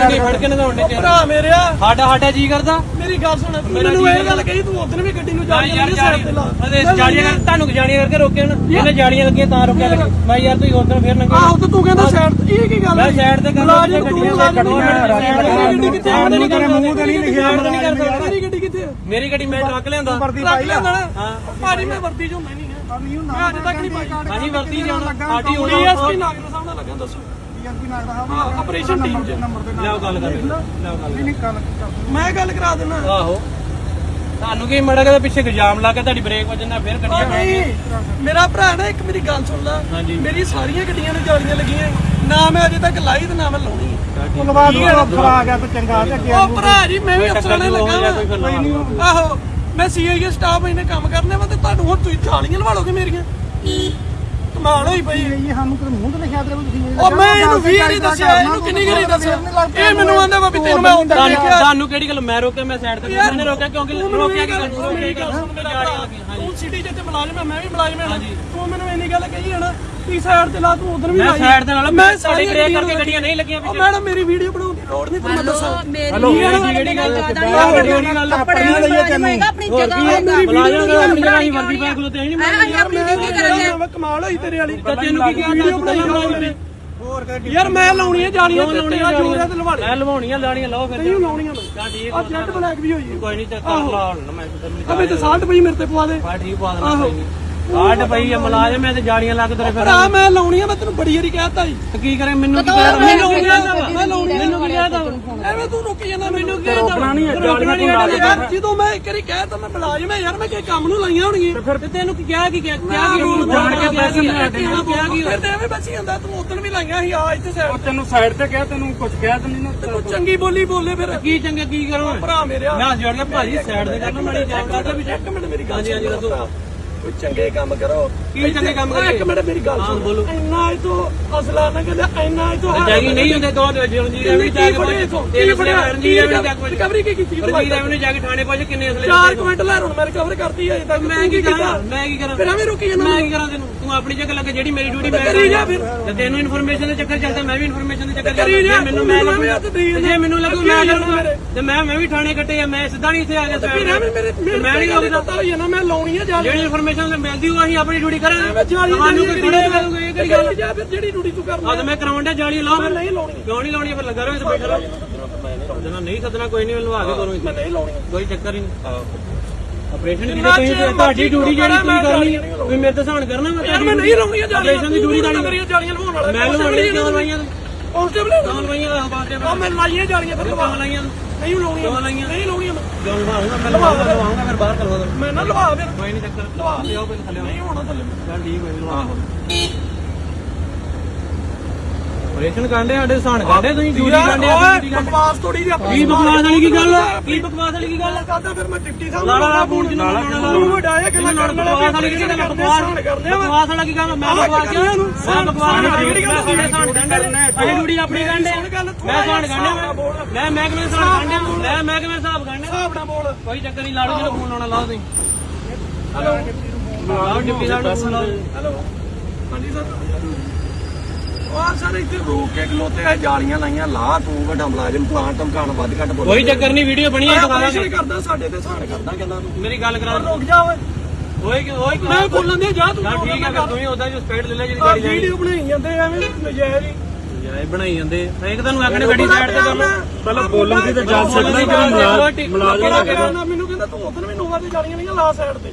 ਨਹੀਂ ਫੜ ਕੇ ਨਗਾਉਣੇ ਤੇ ਭਰਾ ਮੇਰਿਆ। ਸਾਡਾ ਸਾਡਾ ਜੀ ਕਰਦਾ? ਮੇਰੀ ਗੱਲ ਸੁਣ ਤੂੰ ਮੇਰਾ ਮੈਨੂੰ ਇਹ ਗੱਲ ਕਹੀ ਤੂੰ ਉਦੋਂ ਵੀ ਗੱਡੀ ਨੂੰ ਜਾ ਯਾਰ ਜਾਲੀ ਅਰੇ ਜਾਲੀਆਂ ਕਰ ਤੁਹਾਨੂੰ ਜਾਲੀਆਂ ਕਰਕੇ ਰੋਕਿਆ ਨਾ ਇਹਨੇ ਜਾਲੀਆਂ ਲੱਗੀਆਂ ਤਾਂ ਰੋਕਿਆ ਲੱਗੀ ਮੈਂ ਯਾਰ ਤੁਸੀਂ ਉਧਰ ਫੇਰ ਨੰਗੇ ਆਹੋ ਤੇ ਤੂੰ ਕਹਿੰਦਾ ਸਾਈਡ ਇਹ ਕੀ ਗੱਲ ਮੈਂ ਸਾਈਡ ਤੇ ਕਰ ਮੁਲਾਜ਼ਮ ਤੂੰ ਗੱਡੀਆਂ ਗੱਡੀਆਂ ਗੱਡੀ ਕਿੱਥੇ ਸਾਈਡ ਨਹੀਂ ਕਰ ਮੂੰਹ ਤੇ ਨਹੀਂ ਲਿਖਿਆ ਨਹੀਂ ਕਰ ਸਕਦਾ ਮੇਰੀ ਗੱਡੀ ਕਿੱਥੇ? ਮੇਰੀ ਗੱਡੀ ਮੈਂ ਟਰੱਕ ਲਿਆਂਦਾ। ਲੈਂਦਾ ਨਾ। ਹਾਂ। ਭਾਜੀ ਮੈਂ ਵਰਦੀ ਚ ਹੁੰਦਾ ਨਹੀਂ। ਹੈ ਮੈਂ ਅੱਜ ਤੱਕ ਨਹੀਂ ਪਾਈ। ਹਾਂਜੀ ਵਰਤੀ ਜਾਣਾ ਸਾਡੀ ਹੁਣ ਡੀਐਸਪੀ ਨਾਗਰ ਸਾਹਿਬ ਨਾਲ ਲੱਗਾ ਦੱਸੋ। ਹਾਂ ਆਪਰੇਸ਼ਨ ਟੀਮ ਚ। ਲਿਆਓ ਗੱਲ ਕਰ ਲਿਆਓ ਗੱਲ ਮੈਂ ਗੱਲ ਕਰਾ ਦਿੰਦਾ। ਆਹੋ। ਤੁਹਾਨੂੰ ਕੀ ਮੜਾ ਕੇ ਪਿੱਛੇ ਇਲਜ਼ਾਮ ਲਾ ਕੇ ਤੁਹਾਡੀ ਬ੍ਰੇਕ ਵੱਜਣਾ ਫਿਰ ਉਹ ਗੱਡੀਆਂ ਨਹੀਂ ਮੇਰਾ ਭਰਾ ਨਾ ਇੱਕ ਮੇਰੀ ਗੱਲ ਸੁਣ ਲੈ। ਹਾਂਜੀ। ਮੇਰੀ ਸਾਰੀਆਂ ਗੱਡੀਆਂ ਨੂੰ ਜਾਲੀਆਂ ਲੱਗੀਆਂ। ਨਾ ਮੈਂ ਅਜੇ ਤੱਕ ਲਾਈ ਤੇ ਨਾ ਮੈਂ ਲਾਉਣੀ। ਹੈ ਧੰਨਵਾਦ ਅਫਸਰ ਆ ਗਿਆ ਤੇ ਚੰਗਾ ਤੇ ਅੱਗੇ ਉਹ ਭਰਾ ਜੀ ਮੈਂ ਵੀ ਅਫਸਰਾਂ ਨੇ ਲੱਗਾ ਜਾਂ ਕੋਈ ਫਿਰ ਲਾ ਲਓ। ਵਾਂ। ਆਹੋ ਮੈਂ ਸੀਆਈਏ ਸਟਾਫ ਇਹਨੇ ਕੰਮ ਕਰਨੇ ਵਾ ਤੇ ਤੁਹਾਨੂੰ ਹੁਣ ਤੁਸੀਂ ਜਾਲੀਆਂ ਲਵਾ ਲੋਗੇ ਮੇਰੀਆਂ? ਕਮਾਲ ਹੋਈ ਪਈ। ਇਹ ਸਾਨੂੰ ਕਿਤੇ ਮੂੰਹ ਤੇ ਲਿਖਿਆ ਤੇ ਤੁਸੀਂ ਇਹ ਉਹ ਮੈਂ ਇਹਨੂੰ ਵੀ ਨਹੀਂ ਦੱਸਿਆ ਇਹਨੂੰ ਕਿੰਨੀ ਗਰੀ ਦੱਸਿਆ? ਇਹ ਮੈਨੂੰ ਆਂਦਾ ਵਾ ਵੀ ਤੈਨੂੰ ਮੈਂ ਹੁੰਦਾ ਤੁਹਾਨੂੰ ਦੇਖਿਆ। ਤੁਹਾਨੂੰ ਕਿਹੜੀ ਗੱਲ ਮੈਂ ਰੋਕਿਆ ਮੈਂ ਸਾਈਡ ਤੇ ਮੈंने ਰੋਕਿਆ ਕਿਉਂਕਿ ਤੂੰ ਮੈਨੂੰ ਰੋਕਿਆ ਇਹ ਕਿ ਗੱਲ ਗੱਲ ਮੇਰੀ ਗੱਲ ਸੁਣ ਮੇਰਾ ਭਰਾ ਤੂੰ ਸਿਟੀ ਜਿੱਤੇ ਮੁਲਾਜ਼ਮ ਹੈ ਮੈਂ ਵੀ ਮੁਲਾਜ਼ਮ ਹਾਂ। ਤੂੰ ਮੈਨੂੰ ਇੰਨੀ ਗੱਲ ਕਹੀ ਹੈ ਨਾ ਤੀ ਸਾਈਡ ਤੇ ਲਾ ਤੂੰ ਉਧਰ ਵੀ ਮੈਂ ਲਾਈ ਸਾਈਡ ਤੇ ਨਾਲ ਮੈਂ ਮੈਂ ਸਾਡੀ ਬ੍ਰੇਕ ਕਰਕੇ ਗੱਡੀਆਂ ਨਹੀਂ ਲੱਗੀਆਂ ਉਹ ਮੈਡਮ ਮੇਰੀ ਵੀਡੀਓ ਦੀ ਲੋੜ ਨਹੀਂ ਤੁਹਾਨੂੰ ਦੱਸਾਂ। ਹਲੋ ਜਿਹੜੀ ਗੱਲ ਜਿਹੜੀ ਗੱਲ ਆਪਣੀਆਂ ਲਈਏ ਤੈਨੂੰ ਆਪਣੀ ਜਗ੍ਹਾ ਹੋਏਗਾ ਬੁਲਾਇਆ ਨਾ ਆਪਣੀ ਜਗ੍ਹਾ ਹੀ ਵਰਦੀ ਪਾ ਖਲੋਤੇ ਨਹੀਂ ਮੈਂ ਆਪਣੀ ਡਿਊਟੀ ਕਰਾਂਗੇ? ਮੈਂ ਕਮਾਲ ਹੋਈ ਤੇਰੇ ਵਾਲੀ। ਤੈਨੂੰ ਕੀ ਕਿਹਾ ਵੀਡੀਓ ਬਣਾਈ ਹੋਈ ਮੇਰੀ ਹੋਰ ਗੱਡੀ ਯਾਰ ਮੈਂ ਲਾਉਣੀ ਹੈ ਜਾਲੀਆਂ ਤੇ ਤੇਰਾ ਜੋਰ ਹੈ ਤੇ ਲਵਾ ਲੈ ਮੈਂ ਲਵਾਉਣੀਆਂ ਲਾਣੀਆਂ ਲਾਓ ਫਿਰ ਨਹੀਂ ਲਾਉਣੀਆਂ ਮੈਂ। ਤਾਂ ਠੀਕ ਆ ਜੈਟ ਬਲੈਕ ਵੀ ਹੋਈ ਹੈ। ਕੋਈ ਨਹੀਂ ਤੇ ਕਰ ਲਾ ਹੁਣ ਮੈਂ ਕਿਤੇ ਅਬੇ ਤੇ ਸਾਲਟ ਪਈ ਮੇਰੇ ਤੇ ਪਵਾ ਦੇ। ਪਾ ਠੀਕ ਪਾ ਦੇਣਾ ਕੋਈ ਨਹੀਂ। ਕਾਟ ਪਈ ਆ ਮਲਾਜ਼ਮ ਐ ਤੇ ਜਾੜੀਆਂ ਲੱਗ ਤੇਰੇ ਫਿਰ ਭਰਾ ਮੈਂ ਲਾਉਣੀ ਆ ਮੈਂ ਤੈਨੂੰ ਬੜੀ ਵਾਰੀ ਕਹਿਤਾ ਜੀ ਤੇ ਕੀ ਕਰੇ ਮੈਨੂੰ ਕੀ ਕਹਿਦਾ ਮੈਂ ਮੈਨੂੰ ਕੀ ਕਹਿਦਾ ਮੈਂ ਲਾਉਣੀ ਮੈਨੂੰ ਕੀ ਕਹਿਦਾ ਐਵੇਂ ਤੂੰ ਰੁਕ ਜਾਂਦਾ ਮੈਨੂੰ ਕੀ ਰੋਕਣਾ ਨਹੀਂ ਹੈ, ਰੋਕਣਾ ਨਹੀਂ ਯਾਰ ਜਦੋਂ ਮੈਂ ਇੱਕ ਵਾਰੀ ਕਹਿਤਾ ਮੈਂ ਮੁਲਾਜ਼ਮ ਹੈ ਯਾਰ ਮੈਂ ਕਿਸੇ ਕੰਮ ਨੂੰ ਲਾਈਆਂ ਹੋਣਗੀਆਂ। ਫਿਰ ਤੇ ਤੈਨੂੰ ਕੀ ਕਿਹਾ ਕੀ ਕਿਹਾ ਕੀ ਤੂੰ ਜਾਣ ਕੇ ਪੈਸੇ ਨਹੀਂ ਕਿਹਾ ਕੀ ਫਿਰ ਤੇ ਐਵੇਂ ਬਚੀ ਜਾਂਦਾ ਤੂੰ ਉਦੋਂ ਵੀ ਲਾਈਆਂ ਸੀ ਆ ਇੱਥੇ ਸਾਈਡ ਤੈਨੂੰ ਸਾਈਡ ਤੇ ਕਿਹਾ ਤੈਨੂੰ ਕੁਝ ਕਿਹਾ ਤੇ ਨਹੀਂ ਨਾ ਤੂੰ ਚੰਗੀ ਬੋਲੀ ਬੋਲੇ ਫਿਰ। ਕੀ ਚੰਗੇ ਕੀ ਕਰੋ? ਭਰਾ ਮੇਰਿਆ ਮੈਂ ਜੋੜ ਕੇ ਭਾਜੀ ਸਾਈਡ ਤੇ ਕਰਨਾ ਮਾੜੀ ਜਾਣ ਕਰਦਾ ਵੀ ਇੱਕ ਮਿੰਟ ਮੇਰੀ ਗੱਲ ਹਾਂਜੀ ਹਾਂਜੀ ਦੱਸੋ। ਕੋਈ ਚੰਗੇ ਕੰਮ ਕਰੋ। ਕੀ ਚੰਗੇ ਕੰਮ ਓਏ, ਇੱਕ ਕਰੀਏ? ਮਿੰਟ ਮੇਰੀ ਗੱਲ ਹਾਂ, ਸੁਣ। ਬੋਲੋ। ਇੰਨਾ ਇਹ ਤੋਂ ਅਸਲਾ ਨਾ ਕਹਿੰਦਾ ਇੰਨਾ ਇਹ ਤੋਂ ਜਾਗੀ ਨਹੀਂ ਹੁੰਦੇ ਦੋ ਰਣਜੀਤ ਐਵੇਂ ਜਾ ਕੇ ਕੀ ਫੜਿਆ? ਰਣਜੀਤ ਐਵੇਂ ਜਾ ਕੇ ਰਿਕਵਰੀ ਕੀ ਕੀਤੀ ਰਣਜੀਤ ਐਵੇਂ ਜਾ ਕੇ ਥਾਣੇ ਪਹੁੰਚ ਕਿੰਨੇ ਅਸਲੇ ਚਾਰ ਕੁਇੰਟਲ ਲੈ ਹੁਣ ਮੈਂ ਰਿਕਵਰ ਕਰਤੀ ਹੈ ਅਜੇ ਤੱਕ। ਮੈਂ ਕੀ ਕਰਾਂ? ਮੈਂ ਕੀ ਕਰਾਂ? ਫਿਰ ਐਵੇਂ ਰੁਕੀ ਜਾਂਦਾ ਮੈਂ ਕੀ ਕਰਾਂ ਤੈਨੂੰ? ਤੂੰ ਆਪਣੀ ਜਗ੍ਹਾ ਲੱਗੇ ਜਿਹੜੀ ਮੇਰੀ ਡਿਊਟੀ ਮੈਂ ਕਰੀ ਜਾ ਫਿਰ। ਤੇ ਤੈਨੂੰ ਇਨਫੋਰਮੇਸ਼ਨ ਦੇ ਚੱਕਰ ਚੱਲਦਾ ਮੈਂ ਵੀ ਇਨਫੋਰਮੇਸ਼ਨ ਦੇ ਚੱਕਰ ਚੱਲਦਾ। ਮੈਨੂੰ ਮੈਂ ਮੈਨੂੰ ਲੱਗੂ ਤੇ ਜੇ ਮੈਨੂੰ ਲੱਗੂ ਮੈਂ ਤੇ ਮੈਂ ਮੈਂ ਵੀ ਥਾਣੇ ਕੱਟੇ ਆ ਮੈਂ ਸਿੱਧਾ ਨਹੀਂ ਇੱਥੇ ਆ ਗਿਆ ਮੈਂ ਨਹੀਂ ਮੈਂ ਲਾਉਣੀ ਹੈ ਜਾ ਜਿਹੜੀ ਇਨਫੋਰਮੇਸ਼ਨ ਮਿਲਦੀ ਉਹ ਅਸੀਂ ਆਪਣੀ ਡਿਊਟੀ ਕਰਾਂਗੇ। ਤੁਹਾਨੂੰ ਕੋਈ ਥੋੜੇ ਲੱਗੂਗਾ ਇਹ ਕਿਹੜੀ ਗੱਲ ਜਾ ਫਿਰ ਜਿਹੜੀ ਡਿਊਟੀ ਤੂੰ ਕਰਨਾ ਆ ਤੇ ਮੈਂ ਕਰਾਉਣ ਡਿਆ ਜਾਲੀ ਲਾਓ ਫਿਰ। ਨਹੀਂ ਲਾਉਣੀ। ਕਿਉਂ ਨਹੀਂ ਲਾਉਣੀ ਫਿਰ? ਲੱਗਾ ਰਹੋ ਇੱਥੇ ਬੈਠਾ ਰਹੋ। ਨਹੀਂ ਸੱਦਣਾ ਕੋਈ ਨਹੀਂ ਮੈਨੂੰ ਲਵਾ ਕੇ ਕਰੋ ਮੈਂ ਨਹੀਂ ਲਾਉਣੀ। ਕੋਈ ਚੱਕਰ ਨਹੀਂ। ਆਪਰੇਸ਼ਨ ਦੀ ਤੁਸੀਂ ਤੁਹਾਡੀ ਡਿਊਟੀ ਜਿਹੜੀ ਤੁਸੀਂ ਕਰਨੀ ਤੁਸੀਂ ਮੇਰੇ ਤੇ ਸਹਾਨ ਕਰਨਾ ਮੈਂ ਯਾਰ ਮੈਂ ਨਹੀਂ ਲਾਉਣੀ ਜਾਲੀਆਂ ਆਪਰੇਸ਼ਨ ਦੀ ਡਿਊਟੀ ਤਾਂ ਤੁਹਾਡੀ ਕਰੀਆਂ ਜਾਲੀਆਂ ਲਵਾਉਣ ਵਾਲਾ। ਮੈਂ ਲਵਾਉਣੀ ਕਿਉਂ ਲਾਈਆਂ ਕਾਂਸਟੇਬਲ ਕਿਉਂ ਲਾਈਆਂ ਆ ਬਾਤੇ ਆ ਮੈਂ ਲਾਈਆਂ ਜਾਲੀਆਂ ਫਿਰ ਲਵਾ। ਲਾਈਆਂ? ਨਹੀਂ ਲਾਉਣੀਆਂ ਕਿਉਂ ਲਾਈਆਂ ਨਹੀਂ ਲਾਉਣੀਆਂ ਮੈਂ। ਕਿਉਂ ਲਵਾਉਂਗਾ? ਮੈਂ ਲਵਾਉਂਗਾ ਲਵਾਉਂਗਾ ਫਿਰ ਬਾਹਰ ਕਰਵਾ ਦੋ। ਮੈਂ ਨਾ ਲਵਾ ਫਿਰ ਕੋਈ ਨਹੀਂ ਚੱਕਰ। ਲਵਾ ਲਿਆਓ ਪਹਿਲੇ ਥੱਲੇ ਨਹੀਂ ਹੋਣਾ ਥੱਲੇ। ਚੱਲ ਠੀਕ ਹੋਈ ਲਵਾ ਆਪਰੇਸ਼ਨ ਕਾਂਡੇ ਸਾਡੇ ਸਹਾਨ ਕਾਂਡੇ ਤੁਸੀਂ ਡਿਊਟੀ ਕਾਂਡੇ ਓਏ ਬਕਵਾਸ ਥੋੜੀ ਜਿਹੀ ਆਪਣੀ ਕੀ ਬਕਵਾਸ ਵਾਲੀ ਕੀ ਗੱਲ ਕੀ ਬਕਵਾਸ ਵਾਲੀ ਕੀ ਗੱਲ ਕਰਦਾ ਫਿਰ ਮੈਂ ਡਿਪਟੀ ਸਾਹਿਬ ਲਾਲਾ ਲਾ ਫੋਨ ਜਿਹਨੂੰ ਲਾਉਣਾ ਤੂੰ ਵਡਾਇਆ ਕਿ ਮੈਂ ਕਰਨ ਵਾਲਾ ਬਕਵਾਸ ਵਾਲੀ ਕੀ ਗੱਲ ਬਕਵਾਸ ਕਰਦੇ ਆ ਬਕਵਾਸ ਵਾਲਾ ਕੀ ਗੱਲ ਮੈਂ ਬਕਵਾਸ ਕਿਹਾ ਇਹਨੂੰ ਮੈਂ ਬਕਵਾਸ ਵਾਲੀ ਗੱਲ ਸਾਡੇ ਕਾਂਡੇ ਅਸੀਂ ਡਿਊਟੀ ਆਪਣੀ ਕਾਂਡੇ ਮੈਂ ਸਹਾਨ ਕਾਂਡੇ ਮੈਂ ਮਹਿਕਮੇ ਦੇ ਸਹਾਨ ਕਾਂਡੇ ਮੈਂ ਮਹਿਕਮੇ ਹਿਸਾਬ ਕਾਂਡੇ ਹਿਸਾਬ ਨਾਲ ਬੋਲ। ਕੋਈ ਚੱਕਰ ਨਹੀਂ ਲਾੜੂ ਜਿਹਨੂੰ ਫੋਨ ਲਾਉਣਾ ਲਾਓ ਤੁਸੀਂ। ਹੈਲੋ। ਲਾਓ ਡਿਪਟੀ ਸਾਹਿਬ ਨੂੰ ਫੋਨ ਲਾਓ। ਹੈਲੋ। ਹਾਂਜੀ ਸਰ। ਉਹ ਸਰ ਇੱਥੇ ਰੋਕ ਕੇ ਖਲੋਤੇ ਆ ਜਾਲੀਆਂ ਲਾਈਆਂ ਲਾ ਤੂੰ ਵੱਡਾ ਮੁਲਾਜ਼ਮ ਪਲਾਂਟ ਧਮਕਾਣ ਵੱਧ ਘੱਟ ਬੋਲ ਕੋਈ ਚੱਕਰ ਨਹੀਂ ਵੀਡੀਓ ਬਣੀ ਹੈ ਆਪਰੇਸ਼ਨ ਦੁਬਾਰਾ ਕਰਦਾ ਸਾਡੇ ਤੇ ਸਾਨ ਕਰਦਾ ਕਹਿੰਦਾ ਤੂੰ ਮੇਰੀ ਗੱਲ ਕਰਾ ਰੁਕ ਜਾ ਓਏ। ਓਏ ਕਿ ਓਏ ਮੈਂ ਬੋਲਣ ਦੇ ਜਾ ਤੂੰ ਠੀਕ ਹੈ ਤੂੰ ਹੀ ਉਦਾਂ ਜੋ ਸਪੀਡ ਲੈ ਲੈ ਜਿਹੜੀ ਗਾੜੀ ਜਾਣੀ ਵੀਡੀਓ ਬਣਾਈ ਜਾਂਦੇ ਐਵੇਂ ਨਜਾਇਜ਼ ਹੀ। ਜਾਏ ਬਣਾਈ ਜਾਂਦੇ ਇੱਕ ਤੁਹਾਨੂੰ ਆਖਣੇ ਗੱਡੀ ਸਾਈਡ ਤੇ ਕਰ ਲਓ। ਪਹਿਲਾਂ ਬੋਲਣ ਦੀ ਤਾਂ ਜਾ ਸਕਦਾ ਕਿ ਮੁਲਾਜ਼ਮ ਮੈਨੂੰ ਕਹਿੰਦਾ ਤੂੰ ਉਧਰ ਵੀ ਨੋਵਾ ਤੇ ਜਾਲੀਆਂ ਨਹੀਂ ਲਾ ਸਾਈਡ ਤੇ।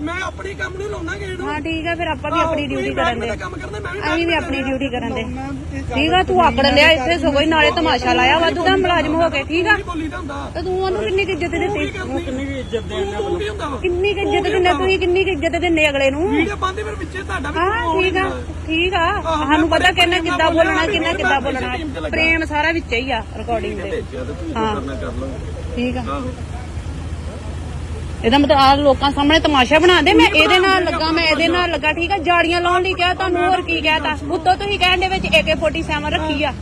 ਮੈਂ ਆਪਣੀ ਕੰਮ ਨਹੀਂ ਲਾਉਣਾ ਗੇੜ ਹਾਂ ਠੀਕ ਆ ਫਿਰ ਆਪਾਂ ਵੀ ਆਪਣੀ ਡਿਊਟੀ ਕਰਨ ਦੇ ਕੰਮ ਕਰਨਾ ਮੈਂ ਵੀ ਅਸੀਂ ਵੀ ਆਪਣੀ ਡਿਊਟੀ ਕਰਨ ਦੇ। ਠੀਕ ਆ ਤੂੰ ਆਕੜ ਲਿਆ ਇੱਥੇ ਸਗੋਂ ਹੀ ਨਾਲੇ ਤਮਾਸ਼ਾ ਲਾਇਆ ਵਾਧੂ ਦਾ ਮੁਲਾਜ਼ਮ ਹੋ ਕੇ ਠੀਕ ਆ? ਤੇ ਤੂੰ ਉਹਨੂੰ ਕਿੰਨੀ ਕੁ ਇੱਜ਼ਤ ਦਿੱਤੀ? ਕਿੰਨੀ ਵੀ ਇੱਜ਼ਤ ਦੇਣ ਤੂੰ ਕੀ ਹੁੰਦਾ ਵਾ ਕਿੰਨੀ ਕੁ ਇੱਜ਼ਤ ਦਿੰਦੇ ਤੁਸੀਂ? ਕਿੰਨੀ ਕੁ ਇੱਜ਼ਤ ਦਿੰਦੇ ਅਗਲੇ ਨੂੰ? ਵੀਡੀਓ ਪਾਉਂਦੇ ਫਿਰ ਵਿੱਚੇ ਤੁਹਾਡਾ ਵੀ ਹਾਂ ਠੀਕ ਆ। ਠੀਕ ਆ। ਸਾਨੂੰ ਪਤਾ ਕਿੰਨਾ ਕਿੱਦਾਂ ਬੋਲਣਾ ਕਿੰਨਾ ਕਿੱਦਾਂ ਬੋਲਣਾ। ਪ੍ਰੇਮ ਸਾਰਾ ਵਿੱਚ ਹੀ ਆ ਰਿਕਾਰਡਿੰਗ ਦੇ। ਹਾਂ। ਠੀਕ ਆ। ਇਹਦਾ ਮਤਲਬ ਆ ਲੋਕਾਂ ਸਾਹਮਣੇ ਤਮਾਸ਼ਾ ਬਣਾ ਦੇ ਮੈਂ ਇਹਦੇ ਨਾਲ ਲੱਗਾ ਮੈਂ ਇਹਦੇ ਨਾਲ ਲੱਗਾ ਠੀਕ ਆ? ਜਾੜੀਆਂ ਲਾਉਣ ਲਈ ਕਿਹਾ ਤੁਹਾਨੂੰ ਹੋਰ ਕੀ ਕਹਿਤਾ ਉੱਤੋਂ ਤੁਸੀਂ ਕਹਿਣ ਦੇ ਵਿੱਚ AK47 ਰੱਖੀ ਆ।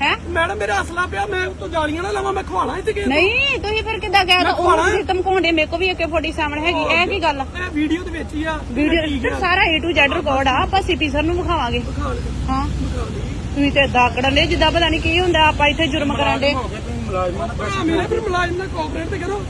ਹੈ ਮੈਡਮ ਮੇਰਾ ਅਸਲਾ ਪਿਆ ਮੈਂ ਉੱਤੋਂ ਜਾਲੀਆਂ ਨਾ ਲਾਵਾਂ ਮੈਂ ਖਵਾਣਾ ਇੱਥੇ ਕਿਸੇ ਨੂੰ। ਨਹੀਂ ਤੁਸੀਂ ਫਿਰ ਕਿੱਦਾਂ ਕਹਿਤਾ ਉਹ ਤੁਸੀਂ ਧਮਕਾਉਂਦੇ ਮੇਰੇ ਕੋ ਵੀ AK47 ਹੈਗੀ। ਇਹ ਕੀ ਗੱਲ ਆ? ਇਹ ਵੀਡੀਓ ਦੇ ਵਿੱਚ ਹੀ ਆ। ਵੀਡੀਓ ਫਿਰ ਸਾਰਾ A to Z ਰਿਕਾਰਡ ਆ ਆਪਾਂ ਸੀਪੀ ਸਰ ਨੂੰ ਵਿਖਾਵਾਂਗੇ। ਹਾਂ। ਤੁਸੀਂ ਤੇ ਦਾਕੜਨ ਦੇ ਜਿੱਦਾਂ ਪਤਾ ਨਹੀਂ ਕੀ ਹੁੰਦਾ ਆਪਾਂ ਇੱਥੇ ਜੁਰਮ ਕਰਾਂਦੇ ਮੇਰੇ ਫਿਰ ਮੁਲਾਜ਼ਮ ਨਾਲ ਕੋਆਪਰੇਟ ਤੇ ਕਰੋ।